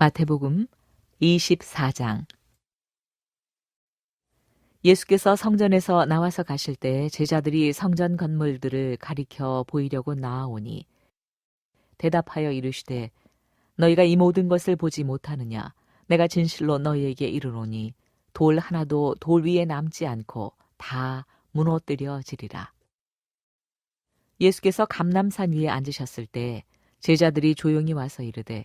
마태복음 24장. 예수께서 성전에서 나와서 가실 때 제자들이 성전 건물들을 가리켜 보이려고 나아오니 대답하여 이르시되 너희가 이 모든 것을 보지 못하느냐? 내가 진실로 너희에게 이르노니 돌 하나도 돌 위에 남지 않고 다 무너뜨려지리라. 예수께서 감남산 위에 앉으셨을 때 제자들이 조용히 와서 이르되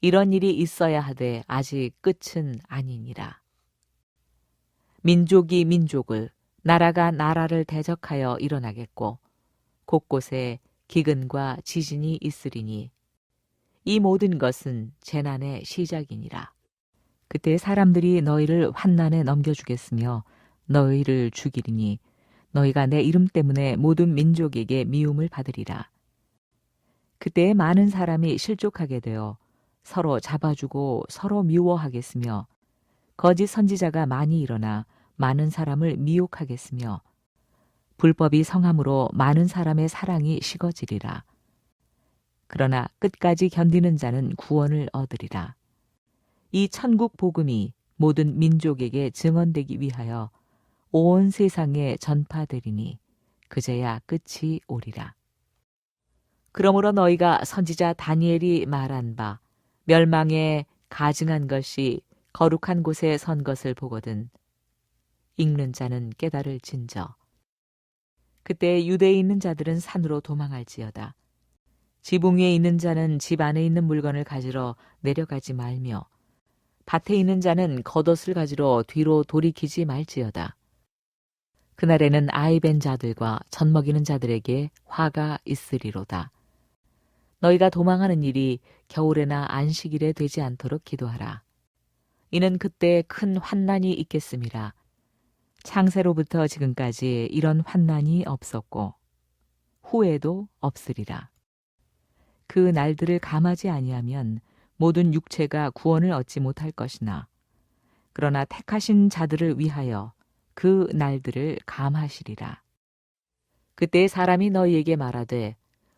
이런 일이 있어야 하되 아직 끝은 아니니라. 민족이 민족을, 나라가 나라를 대적하여 일어나겠고, 곳곳에 기근과 지진이 있으리니, 이 모든 것은 재난의 시작이니라. 그때 사람들이 너희를 환난에 넘겨주겠으며 너희를 죽이리니 너희가 내 이름 때문에 모든 민족에게 미움을 받으리라. 그때 많은 사람이 실족하게 되어 서로 잡아주고 서로 미워하겠으며 거짓 선지자가 많이 일어나 많은 사람을 미혹하겠으며 불법이 성함으로 많은 사람의 사랑이 식어지리라. 그러나 끝까지 견디는 자는 구원을 얻으리라. 이 천국 복음이 모든 민족에게 증언되기 위하여 온 세상에 전파되리니 그제야 끝이 오리라. 그러므로 너희가 선지자 다니엘이 말한 바 멸망에 가증한 것이 거룩한 곳에 선 것을 보거든 읽는 자는 깨달을 진저. 그때 유대에 있는 자들은 산으로 도망할지어다. 지붕 위에 있는 자는 집 안에 있는 물건을 가지러 내려가지 말며 밭에 있는 자는 겉옷을 가지러 뒤로 돌이키지 말지어다. 그날에는 아이벤 자들과 젖먹이는 자들에게 화가 있으리로다. 너희가 도망하는 일이 겨울에나 안식일에 되지 않도록 기도하라. 이는 그때 큰 환난이 있겠음이라. 창세로부터 지금까지 이런 환난이 없었고 후에도 없으리라. 그 날들을 감하지 아니하면 모든 육체가 구원을 얻지 못할 것이나 그러나 택하신 자들을 위하여 그 날들을 감하시리라. 그때 사람이 너희에게 말하되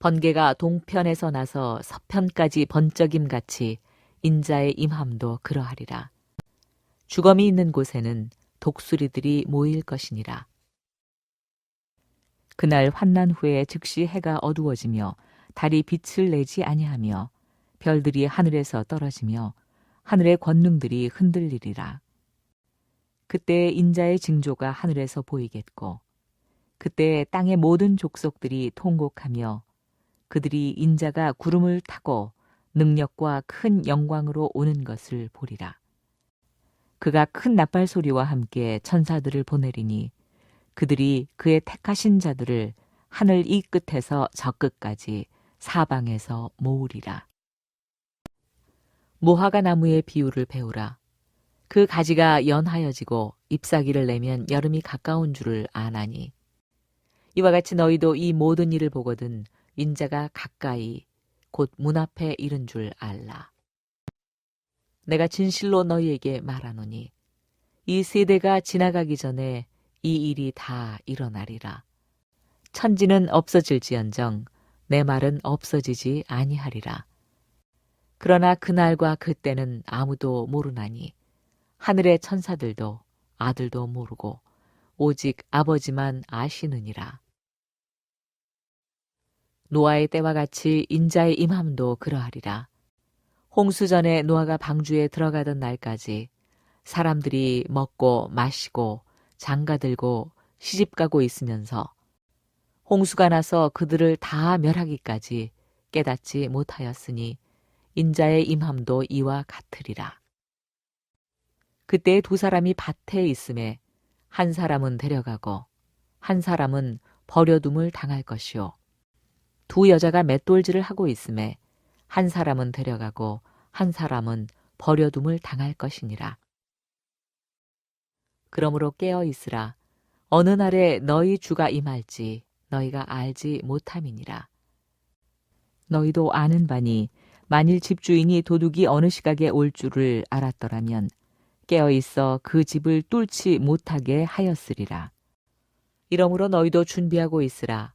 번개가 동편에서 나서 서편까지 번쩍임 같이 인자의 임함도 그러하리라. 주검이 있는 곳에는 독수리들이 모일 것이니라. 그날 환난 후에 즉시 해가 어두워지며 달이 빛을 내지 아니하며 별들이 하늘에서 떨어지며 하늘의 권능들이 흔들리리라. 그때 인자의 징조가 하늘에서 보이겠고 그때 땅의 모든 족속들이 통곡하며 그들이 인자가 구름을 타고 능력과 큰 영광으로 오는 것을 보리라. 그가 큰 나팔 소리와 함께 천사들을 보내리니 그들이 그의 택하신 자들을 하늘 이 끝에서 저 끝까지 사방에서 모으리라. 무화과 나무의 비유를 배우라. 그 가지가 연하여지고 잎사귀를 내면 여름이 가까운 줄을 아나니. 이와 같이 너희도 이 모든 일을 보거든 인자가 가까이 곧 문 앞에 이른 줄 알라. 내가 진실로 너희에게 말하노니 이 세대가 지나가기 전에 이 일이 다 일어나리라. 천지는 없어질지언정 내 말은 없어지지 아니하리라. 그러나 그날과 그때는 아무도 모르나니 하늘의 천사들도 아들도 모르고 오직 아버지만 아시느니라. 노아의 때와 같이 인자의 임함도 그러하리라. 홍수 전에 노아가 방주에 들어가던 날까지 사람들이 먹고 마시고 장가들고 시집가고 있으면서 홍수가 나서 그들을 다 멸하기까지 깨닫지 못하였으니 인자의 임함도 이와 같으리라. 그때 두 사람이 밭에 있음에 한 사람은 데려가고 한 사람은 버려둠을 당할 것이요. 두 여자가 맷돌질을 하고 있음에 한 사람은 데려가고 한 사람은 버려둠을 당할 것이니라. 그러므로 깨어 있으라. 어느 날에 너희 주가 임할지 너희가 알지 못함이니라. 너희도 아는 바니 만일 집주인이 도둑이 어느 시각에 올 줄을 알았더라면 깨어 있어 그 집을 뚫지 못하게 하였으리라. 이러므로 너희도 준비하고 있으라.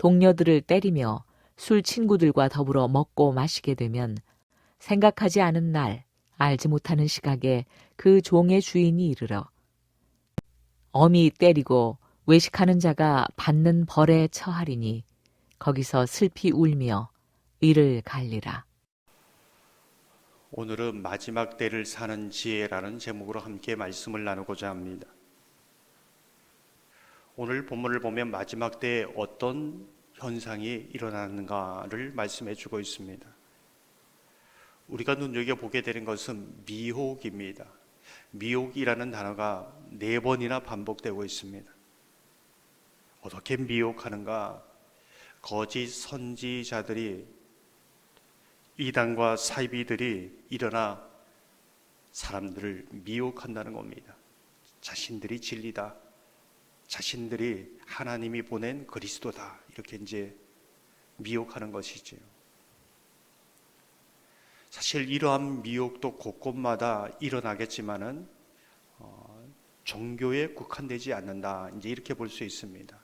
동료들을 때리며 술 친구들과 더불어 먹고 마시게 되면 생각하지 않은 날, 알지 못하는 시각에 그 종의 주인이 이르러 어미 때리고 외식하는 자가 받는 벌에 처하리니 거기서 슬피 울며 이를 갈리라. 오늘은 마지막 때를 사는 지혜라는 제목으로 함께 말씀을 나누고자 합니다. 오늘 본문을 보면 마지막 때에 어떤 현상이 일어나는가를 말씀해 주고 있습니다. 우리가 눈여겨보게 되는 것은 미혹입니다. 미혹이라는 단어가 네 번이나 반복되고 있습니다. 어떻게 미혹하는가? 거짓 선지자들이 이단과 사이비들이 일어나 사람들을 미혹한다는 겁니다. 자신들이 진리다. 자신들이 하나님이 보낸 그리스도다. 이렇게 이제 미혹하는 것이지요. 사실 이러한 미혹도 곳곳마다 일어나겠지만은 어, 종교에 국한되지 않는다. 이제 이렇게 볼 수 있습니다.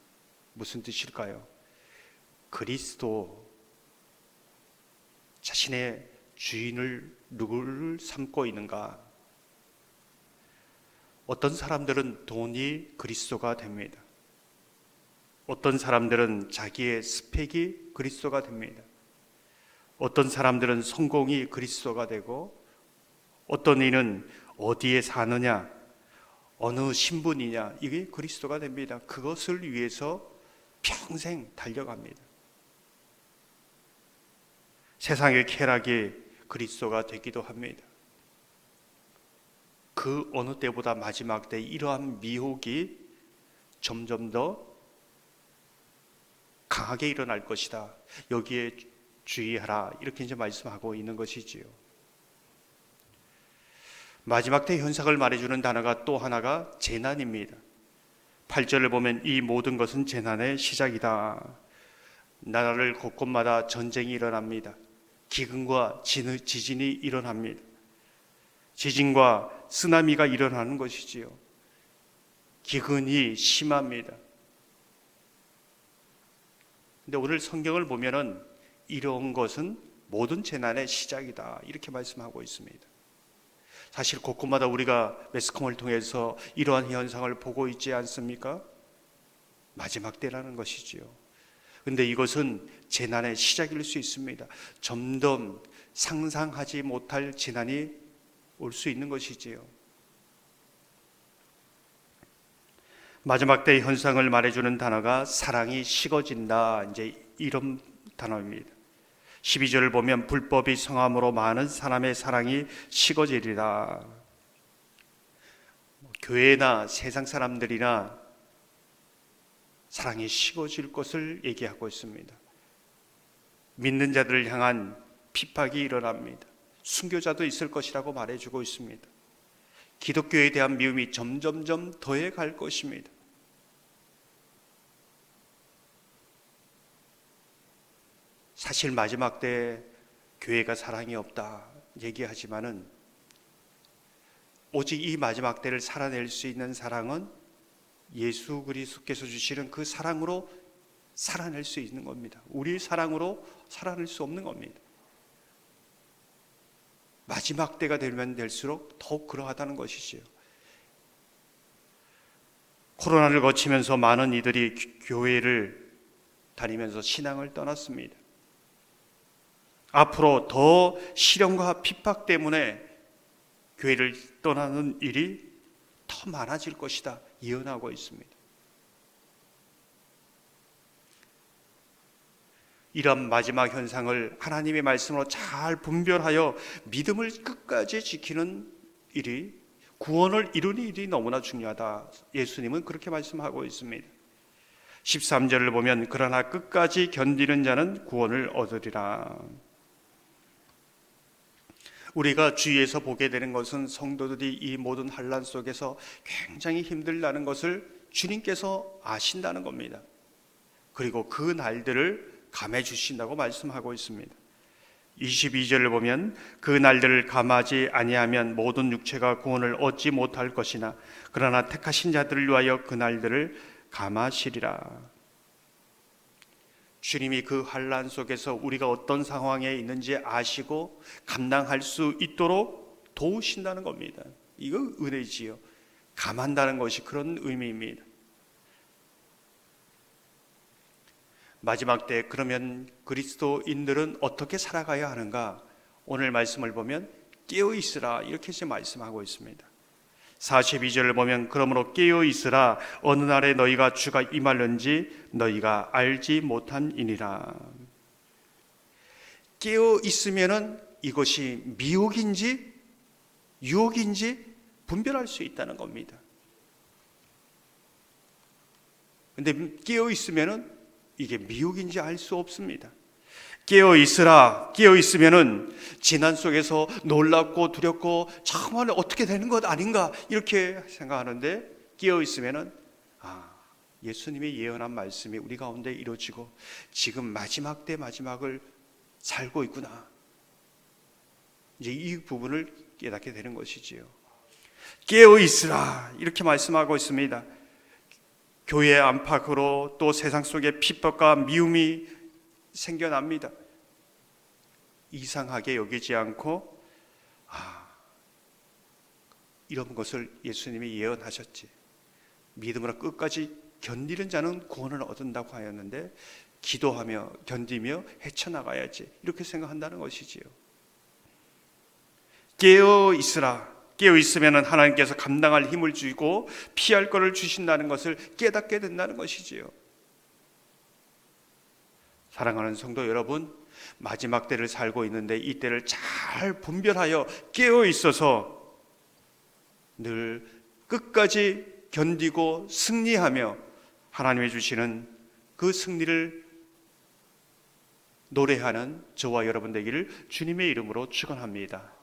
무슨 뜻일까요? 그리스도 자신의 주인을 누구를 삼고 있는가? 어떤 사람들은 돈이 그리스도가 됩니다. 어떤 사람들은 자기의 스펙이 그리스도가 됩니다. 어떤 사람들은 성공이 그리스도가 되고 어떤 이는 어디에 사느냐, 어느 신분이냐, 이게 그리스도가 됩니다. 그것을 위해서 평생 달려갑니다. 세상의 쾌락이 그리스도가 되기도 합니다. 그 어느 때보다 마지막 때 이러한 미혹이 점점 더 강하게 일어날 것이다. 여기에 주의하라. 이렇게 이제 말씀하고 있는 것이지요. 마지막 때 현상을 말해주는 단어가 또 하나가 재난입니다. 8절을 보면 이 모든 것은 재난의 시작이다. 나라를 곳곳마다 전쟁이 일어납니다. 기근과 지진이 일어납니다. 지진과 쓰나미가 일어나는 것이지요. 기근이 심합니다. 근데 오늘 성경을 보면은 이런 것은 모든 재난의 시작이다. 이렇게 말씀하고 있습니다. 사실 곳곳마다 우리가 매스컴을 통해서 이러한 현상을 보고 있지 않습니까? 마지막 때라는 것이지요. 근데 이것은 재난의 시작일 수 있습니다. 점점 상상하지 못할 재난이 올 수 있는 것이지요. 마지막 때의 현상을 말해주는 단어가 사랑이 식어진다. 이제 이런 단어입니다. 12절을 보면 불법이 성함으로 많은 사람의 사랑이 식어지리라. 교회나 세상 사람들이나 사랑이 식어질 것을 얘기하고 있습니다. 믿는 자들을 향한 핍박이 일어납니다. 순교자도 있을 것이라고 말해주고 있습니다. 기독교에 대한 미움이 점점점 더해 갈 것입니다. 사실 마지막 때 교회가 사랑이 없다 얘기하지만은 오직 이 마지막 때를 살아낼 수 있는 사랑은 예수 그리스도께서 주시는 그 사랑으로 살아낼 수 있는 겁니다. 우리 사랑으로 살아낼 수 없는 겁니다. 마지막 때가 되면 될수록 더욱 그러하다는 것이지요. 코로나를 거치면서 많은 이들이 교회를 다니면서 신앙을 떠났습니다. 앞으로 더 시련과 핍박 때문에 교회를 떠나는 일이 더 많아질 것이다 예언하고 있습니다. 이런 마지막 현상을 하나님의 말씀으로 잘 분별하여 믿음을 끝까지 지키는 일이 구원을 이루는 일이 너무나 중요하다. 예수님은 그렇게 말씀하고 있습니다. 13절을 보면 그러나 끝까지 견디는 자는 구원을 얻으리라. 우리가 주위에서 보게 되는 것은 성도들이 이 모든 환란 속에서 굉장히 힘들다는 것을 주님께서 아신다는 겁니다. 그리고 그 날들을 감해 주신다고 말씀하고 있습니다. 22절을 보면 그 날들을 감하지 아니하면 모든 육체가 구원을 얻지 못할 것이나 그러나 택하신 자들을 위하여 그 날들을 감하시리라. 주님이 그 환란 속에서 우리가 어떤 상황에 있는지 아시고 감당할 수 있도록 도우신다는 겁니다. 이거 은혜지요. 감한다는 것이 그런 의미입니다. 마지막 때 그러면 그리스도인들은 어떻게 살아가야 하는가? 오늘 말씀을 보면 깨어 있으라 이렇게 이제 말씀하고 있습니다. 42절을 보면 그러므로 깨어 있으라 어느 날에 너희가 주가 임할는지 너희가 알지 못함이니라. 깨어 있으면은 이것이 미혹인지 유혹인지 분별할 수 있다는 겁니다. 근데 깨어 있으면은 이게 미혹인지 알 수 없습니다. 깨어 있으라. 깨어 있으면은 지난 속에서 놀랍고 두렵고 정말 어떻게 되는 것 아닌가 이렇게 생각하는데 깨어 있으면은 아 예수님의 예언한 말씀이 우리 가운데 이루어지고 지금 마지막 때 마지막을 살고 있구나. 이제 이 부분을 깨닫게 되는 것이지요. 깨어 있으라 이렇게 말씀하고 있습니다. 교회 안팎으로 또 세상 속에 핍박과 미움이 생겨납니다. 이상하게 여기지 않고 아 이런 것을 예수님이 예언하셨지. 믿음으로 끝까지 견디는 자는 구원을 얻는다고 하였는데 기도하며 견디며 헤쳐나가야지 이렇게 생각한다는 것이지요. 깨어 있으라. 깨어 있으면 하나님께서 감당할 힘을 주고 피할 것을 주신다는 것을 깨닫게 된다는 것이지요. 사랑하는 성도 여러분, 마지막 때를 살고 있는데 이 때를 잘 분별하여 깨어 있어서 늘 끝까지 견디고 승리하며 하나님이 주시는 그 승리를 노래하는 저와 여러분 되기를 주님의 이름으로 축원합니다.